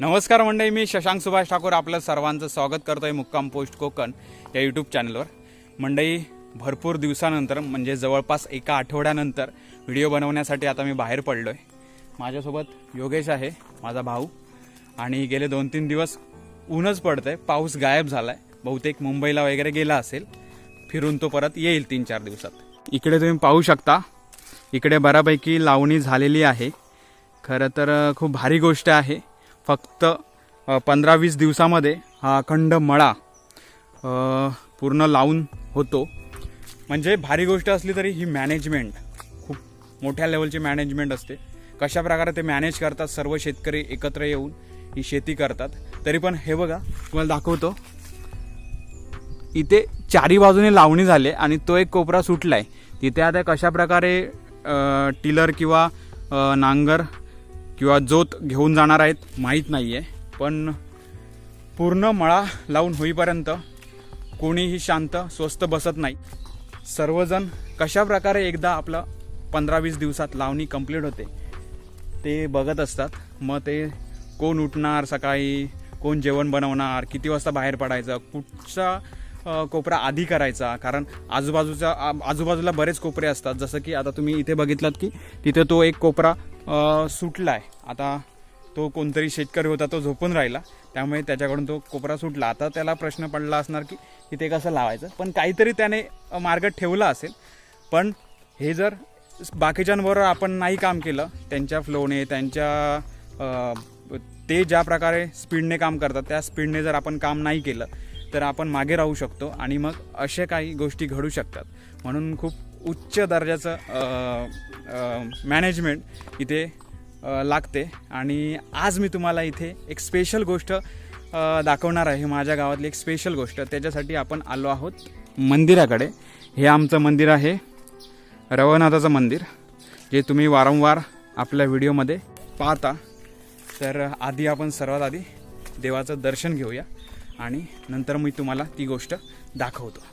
नमस्कार मंडळी मी शशांक सुभाष ठाकूर आपलं सर्वांचं स्वागत करतोय मुक्काम पोस्ट कोकण या यूट्यूब चॅनलवर मंडई भरपूर दिवसानंतर म्हणजे जवळपास एका आठवड्यानंतर व्हिडिओ बनवण्यासाठी आता मी बाहेर पडलो आहे माझ्यासोबत योगेश आहे माझा भाऊ. आणि गेले दोन तीन दिवस ऊनच पडतंय पाऊस गायब झाला आहे बहुतेक मुंबईला वगैरे गेला असेल फिरून तो परत येईल तीन चार दिवसात. इकडे तुम्ही पाहू शकता इकडे बऱ्यापैकी लावणी झालेली आहे. खरं तर खूप भारी गोष्ट आहे. फक्त पंधरा वीस दिवसामध्ये हा अखंड मळा पूर्ण लावून होतो. म्हणजे भारी गोष्ट असली तरी ही मॅनेजमेंट खूप मोठ्या लेवलची मॅनेजमेंट असते. कशा प्रकारे ते मॅनेज करतात सर्व शेतकरी एकत्र येऊन ही शेती करतात. तरी पण हे बघा तुम्हाला दाखवतो. इथे चारी बाजूने लावणी झाले आणि तो एक कोपरा सुटला आहे तिथे आता कशा प्रकारे टिलर किंवा नांगर किंवा जोत घेऊन जाणार आहेत माहीत नाही आहे पण पूर्ण मळा लावून होईपर्यंत कोणीही शांत स्वस्त बसत नाही. सर्वजण कशा प्रकारे एकदा आपलं पंधरा वीस दिवसात लावणी कंप्लीट होते ते बघत असतात. मग ते कोण उठणार सकाळी कोण जेवण बनवणार किती वाजता बाहेर पडायचं कुठचा कोपरा आधी करायचा? कारण आजूबाजूच्या आ- आजूबाजूला बरेच कोपरे असतात. जसं की आता तुम्ही इथे बघितलात की तिथे तो एक कोपरा सुटला आहे आता तो कोणतरी शेतकरी होता तो झोपून राहिला. त्यामुळे त्याच्याकडून तो कोपरा सुटला. आता त्याला प्रश्न पडला असणार की तिथे कसं लावायचं? पण काहीतरी त्याने मार्ग ठेवला असेल. पण हे जर बाकीच्यांबरोबर आपण नाही काम केलं त्यांच्या फ्लोने त्यांच्या ते ज्या प्रकारे स्पीडने काम करतात त्या स्पीडने जर आपण काम नाही केलं तर आपण मागे राहू शकतो आणि मग अशा काही गोष्टी घडू शकतात. म्हणून खूप उच्च दर्जाचं मॅनेजमेंट इथे लागते. आणि आज मी तुम्हाला इथे एक स्पेशल गोष्ट दाखवणार आहे. माझ्या गावातली एक स्पेशल गोष्ट. त्याच्यासाठी आपण आलो आहोत मंदिराकडे. हे आमचं मंदिर आहे रवनाथाचं मंदिर जे तुम्ही वारंवार आपल्या व्हिडिओमध्ये पाहता. तर आधी आपण सर्वात आधी देवाचं दर्शन घेऊया आणि नंतर मी तुम्हाला ती गोष्ट दाखवतो.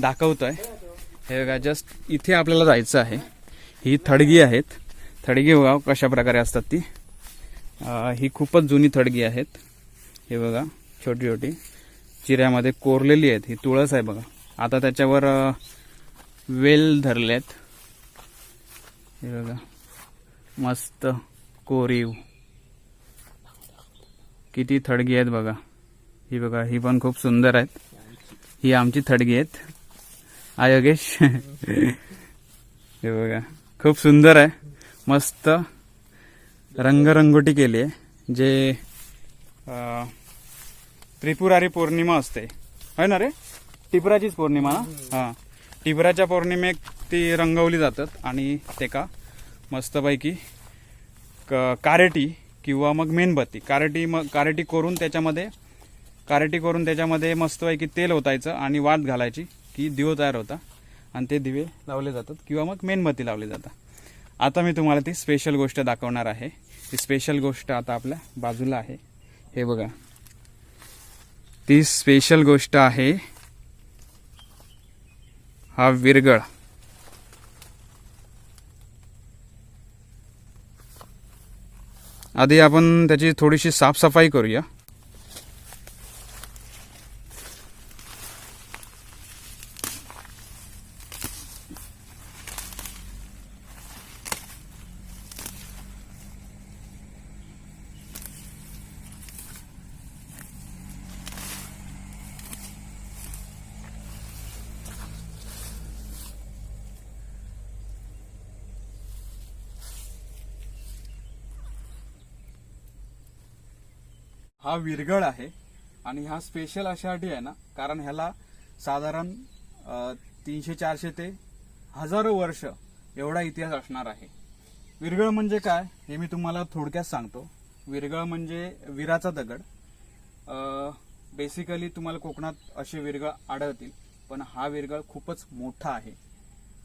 दाखवतोय. हे बघा जस्ट इथे आपल्याला जायचं आहे. ही थडगी आहेत. थडगी बघा कशा प्रकारे असतात ती. ही खूपच जुनी थडगी आहेत. हे बघा छोटी छोटी. चिऱ्यामध्ये कोरलेली आहेत. ही तुळस आहे बघा. आता त्याच्यावर वेल धरले आहेत हे बघा. मस्त कोरीव. किती थडगी आहेत बघा. ही बघा ही पण खूप सुंदर आहेत. ही आमची थडगी आहेत. हा योगेश? हे बघा. खूप सुंदर आहे. मस्त रंगरंगोटी केली आहे. जे त्रिपुरारी पौर्णिमा असते. है ना रे? टिपराचीच पौर्णिमा हां. टिपराच्या पौर्णिमेक ती रंगवली जातात आणि ते का मस्तपैकी क कारेटी किंवा मग मेणबत्ती. कारेटी मग कारेटी करून त्याच्यामध्ये कारेटी करून त्याच्यामध्ये मस्तपैकी तेल ओतायचं आणि वात घालायची. की दिवो तयार होता आणि ते दिवे लावले जातात किंवा मग मेणबत्ती लावली जातात. आता मी तुम्हाला ती स्पेशल गोष्ट दाखवणार आहे. ती स्पेशल गोष्ट आता आपल्या बाजूला आहे. हे बघा. ती स्पेशल गोष्ट आहे. हा विरगळ. आधी आपण त्याची थोडीशी साफसफाई करूया. हा विरगळ आहे आणि हा स्पेशल अशासाठी आहे ना कारण ह्याला साधारण तीनशे चारशे ते हजारो वर्ष एवढा इतिहास असणार आहे. विरगळ म्हणजे काय हे मी तुम्हाला थोडक्यात सांगतो. विरगळ म्हणजे विराचा दगड. बेसिकली तुम्हाला कोकणात असे विरगळ आढळतील पण हा विरगळ खूपच मोठा आहे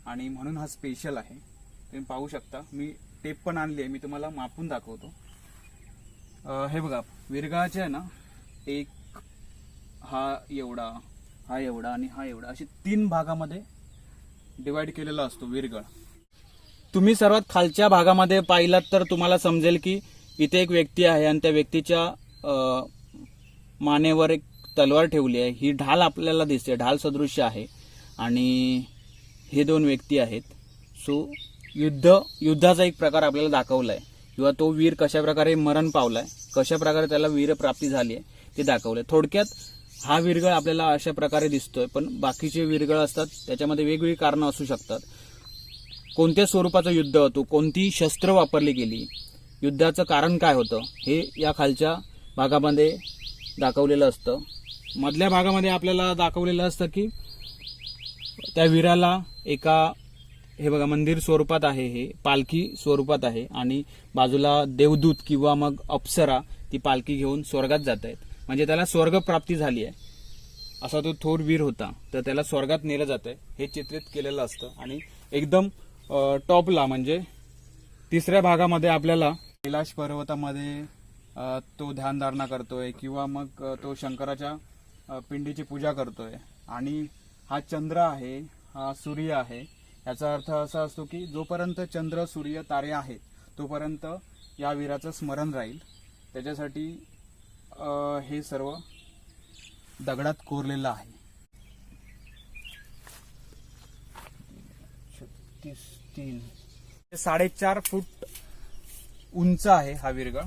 आणि म्हणून हा स्पेशल आहे. तुम्ही पाहू शकता. मी टेप पण आणली आहे मी तुम्हाला मापून दाखवतो. हे बघा विरगाचे आहे ना एक हा एवढा हा एवढा आणि हा एवढा असे तीन भागामध्ये डिवाइड केलेला असतो विरगळ तुम्ही सर्वात खालच्या भागामध्ये पाहिलात तर तुम्हाला समजेल की इथे एक व्यक्ती आहे आणि त्या व्यक्तीच्या मानेवर एक तलवार ठेवली आहे. ही ढाल आपल्याला दिसते ढाल सदृश्य आहे आणि हे दोन व्यक्ती आहेत. सो युद्ध युद्धाचा एक प्रकार आपल्याला दाखवला आहे किंवा तो वीर कशा प्रकारे मरण पावलाय कशा प्रकारे त्याला वीर प्राप्ती झाली आहे ते दाखवलंय. थोडक्यात हा विरगळ आपल्याला अशा प्रकारे दिसतोय पण बाकीचे विरगळ असतात त्याच्यामध्ये वेगवेगळी कारणं असू शकतात. कोणत्या स्वरूपाचं युद्ध होतो कोणती शस्त्र वापरली गेली युद्धाचं कारण काय होतं हे या खालच्या भागामध्ये दाखवलेलं असतं. मधल्या भागामध्ये आपल्याला दाखवलेलं असतं की त्या वीराला एका हे बघा मंदिर स्वरूपात आहे हे. पालखी स्वरूपात आहे. आणि बाजूला देवदूत किंवा मग अप्सरा ती पालखी घेऊन स्वर्गात जात आहेत. म्हणजे त्याला स्वर्ग प्राप्ती झाली आहे. असा तो थोर वीर होता. तर त्याला स्वर्गात नेलं जात आहे. हे चित्रित केलेलं असतं. आणि एकदम टॉपला म्हणजे तिसऱ्या भागामध्ये आपल्याला कैलाश पर्वतामध्ये तो ध्यानधारणा करतोय किंवा मग तो शंकराच्या पिंडीची पूजा करतोय. आणि हा चंद्र आहे हा सूर्य आहे. याचा अर्थ असा असतो की जोपर्यंत चंद्र सूर्य तारे आहेत तोपर्यंत या वीराचं स्मरण राहील. त्याच्यासाठी हे सर्व दगडात कोरलेलं आहे. छत्तीस तीन. साडेचार फूट उंच आहे हा विरगळ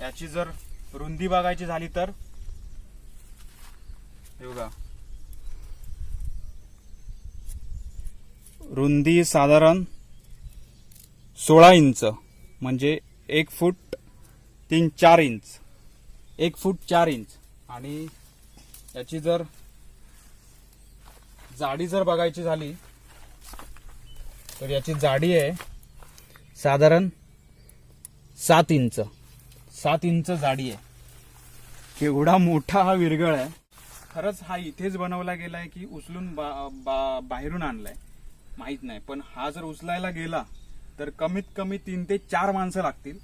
याची जर रुंदी बघायची झाली तर हे बघा. रुंदी साधारण सोळा इंच म्हणजे एक फूट तीन चार इंच एक फूट चार इंच. आणि याची जर जाडी जर बघायची झाली तर याची जाडी आहे साधारण सात इंच. सात इंच जाडी आहे. एवढा मोठा हा विरगळ आहे. खरंच हा इथेच बनवला गेलाय की उचलून बा, बा, बाहेरून आणलाय. माहीत नाही पण हा जर उचलायला गेला तर कमीत कमी तीन ते चार माणसं लागतील.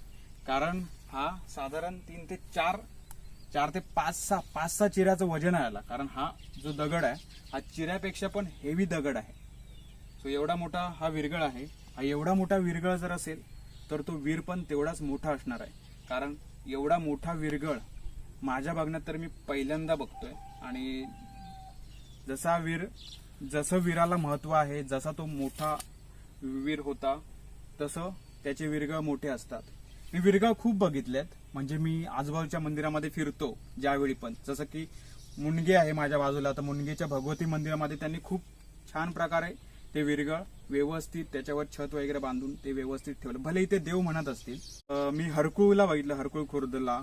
कारण हा साधारण तीन ते चार चार ते पाच सहा पाच सहा चिऱ्याचं वजन आहे कारण हा जो दगड आहे हा चिऱ्यापेक्षा पण हेवी दगड आहे. सो एवढा मोठा हा विरगळ आहे. हा एवढा मोठा विरगळ जर असेल तर तो वीर पण तेवढाच मोठा असणार आहे. कारण एवढा मोठा विरगळ माझ्या बघण्यात तर मी पहिल्यांदा बघतोय. आणि जसा वीर जसं वीराला महत्त्व आहे जसा तो मोठा वीर होता तसं त्याचे विरगळ मोठे असतात. मी विरगळ खूप बघितलेत. म्हणजे मी आजूबाजूच्या मंदिरामध्ये फिरतो ज्यावेळी पण. जसं की मुंडगे आहे माझ्या बाजूला. तर मुंडगेच्या भगवती मंदिरामध्ये त्यांनी खूप छान प्रकारे ते विरगळ व्यवस्थित त्याच्यावर छत वगैरे बांधून ते व्यवस्थित ठेवलं. भले इथे देव म्हणत असतील. मी हरकुळला बघितलं हरकुळ खुर्दला.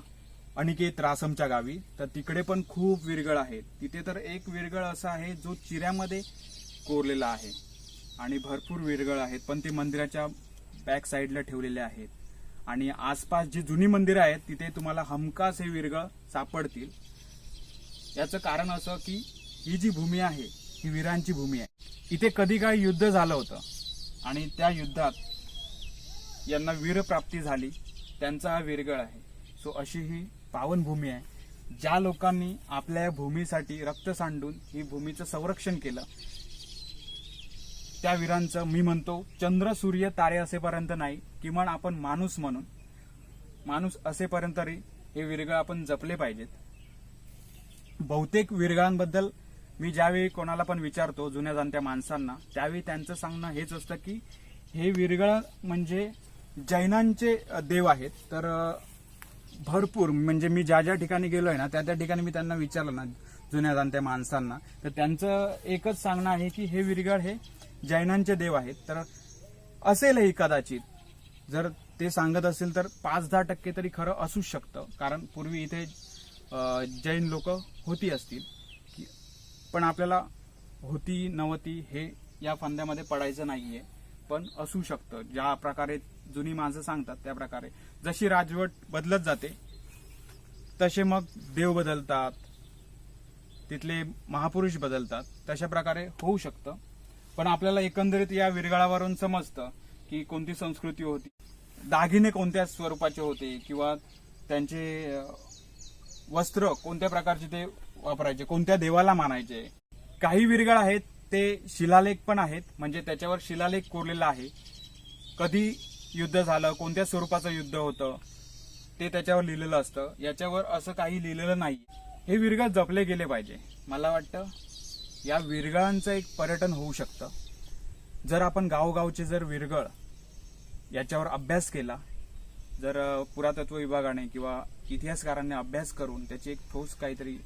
अनिकेत रासमच्या गावी. तर तिकडे पण खूप विरगळ आहेत तिथे तर एक विरगळ असा आहे जो चिऱ्यामध्ये कोरलेला आहे. आणि भरपूर विरगळ आहेत पण ते मंदिराच्या बॅक साईडला ठेवलेले आहेत. आणि आसपास जी जुनी मंदिरं आहेत तिथे तुम्हाला हमखास हे विरगळ सापडतील. याचं कारण असं की ही जी भूमी आहे ही वीरांची भूमी आहे. इथे कधी काळी युद्ध झालं होतं. आणि त्या युद्धात यांना वीरप्राप्ती झाली. त्यांचा हा विरगळ आहे. सो अशी ही पावन भूमी आहे. ज्या लोकांनी आपल्या या भूमीसाठी रक्त सांडून ही भूमीचं संरक्षण केलं त्या वीरांचं मी म्हणतो चंद्र सूर्य तारे असेपर्यंत नाही किमान आपण माणूस म्हणून. माणूस असेपर्यंत तरी हे वीरगळ आपण जपले पाहिजेत. बहुतेक वीरगळांबद्दल मी ज्यावेळी कोणाला पण विचारतो जुन्या जाणत्या माणसांना त्यावेळी त्यांचं सांगणं हेच असतं की हे विरगळ म्हणजे जैनांचे देव आहेत. तर भरपूर म्हणजे मी ज्या ज्या ठिकाणी गेलोय ना त्या त्या ठिकाणी मी त्यांना विचारलं ना जुन्या जाणत्या माणसांना. तर त्यांचं एकच सांगणं आहे की हे विरगड हे जैनांचे देव आहेत. तर असेलही कदाचित जर ते सांगत असेल तर पाच दहा टक्के तरी खरं असूच शकतं. कारण पूर्वी इथे जैन लोक होती असतील. की- पण आपल्याला होती नवती हे या फांद्यामध्ये पडायचं नाहीये. पण असू शकतं. ज्या प्रकारे जुनी माणसं सांगतात त्या प्रकारे. जशी राजवट बदलत जाते तसे मग देव बदलतात तिथले महापुरुष बदलतात तशा प्रकारे होऊ शकतं. पण आपल्याला एकंदरीत या विरगळावरून समजतं की कोणती संस्कृती होती. दागिने कोणत्या स्वरूपाचे होते किंवा त्यांचे वस्त्र कोणत्या प्रकारचे ते वापरायचे कोणत्या देवाला मानायचे. काही विरगळ आहेत ते शिलालेख पण आहेत म्हणजे त्याच्यावर शिलालेख कोरलेला आहे. कधी युद्ध झालं कोणत्या स्वरूपाचं युद्ध होतं ते त्याच्यावर लिहिलेलं असतं. याच्यावर असं काही लिहिलेलं नाही. हे विरगळ जपले गेले पाहिजे. मला वाटतं या विरगळांचं एक पर्यटन होऊ शकतं. जर आपण गावगावचे जर विरगळ याच्यावर अभ्यास केला जर पुरातत्व विभागाने किंवा इतिहासकारांनी अभ्यास करून त्याची एक ठोस काहीतरी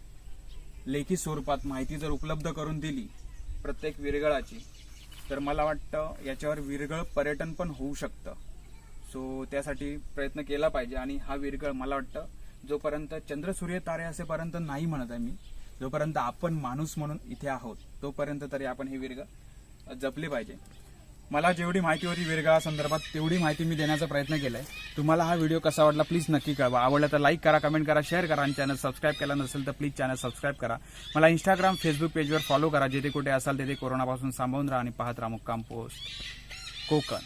लेखी स्वरूपात माहिती जर उपलब्ध करून दिली प्रत्येक विरगळाची तर मला वाटतं याच्यावर विरगळ पर्यटन पण होऊ शकतं. सो त्यासाठी प्रयत्न केला पाहिजे आणि हा विरगळ मला वाटतं जोपर्यंत चंद्र सूर्य तारे असेपर्यंत नाही म्हणत आहे मी जोपर्यंत आपण माणूस म्हणून इथे आहोत तोपर्यंत तरी आपण हे विरगळ जपले पाहिजे. मला जेवढी माहिती होती विरगळा संदर्भात तेवढी माहिती मी देण्याचा प्रयत्न केलाय. तुम्हाला हा व्हिडिओ कसा वाटला प्लीज नक्की कळवा. आवडला तर लाईक करा कमेंट करा शेअर करा आणि चॅनल सबस्क्राईब केला नसेल तर प्लीज चॅनल सबस्क्राईब करा. मला इंस्टाग्राम फेसबुक पेजवर फॉलो करा. जिथे कुठे असाल तिथे कोरोनापासून सांभाळून राहा आणि पाहत राहा मुक्काम पोस्ट कोकण.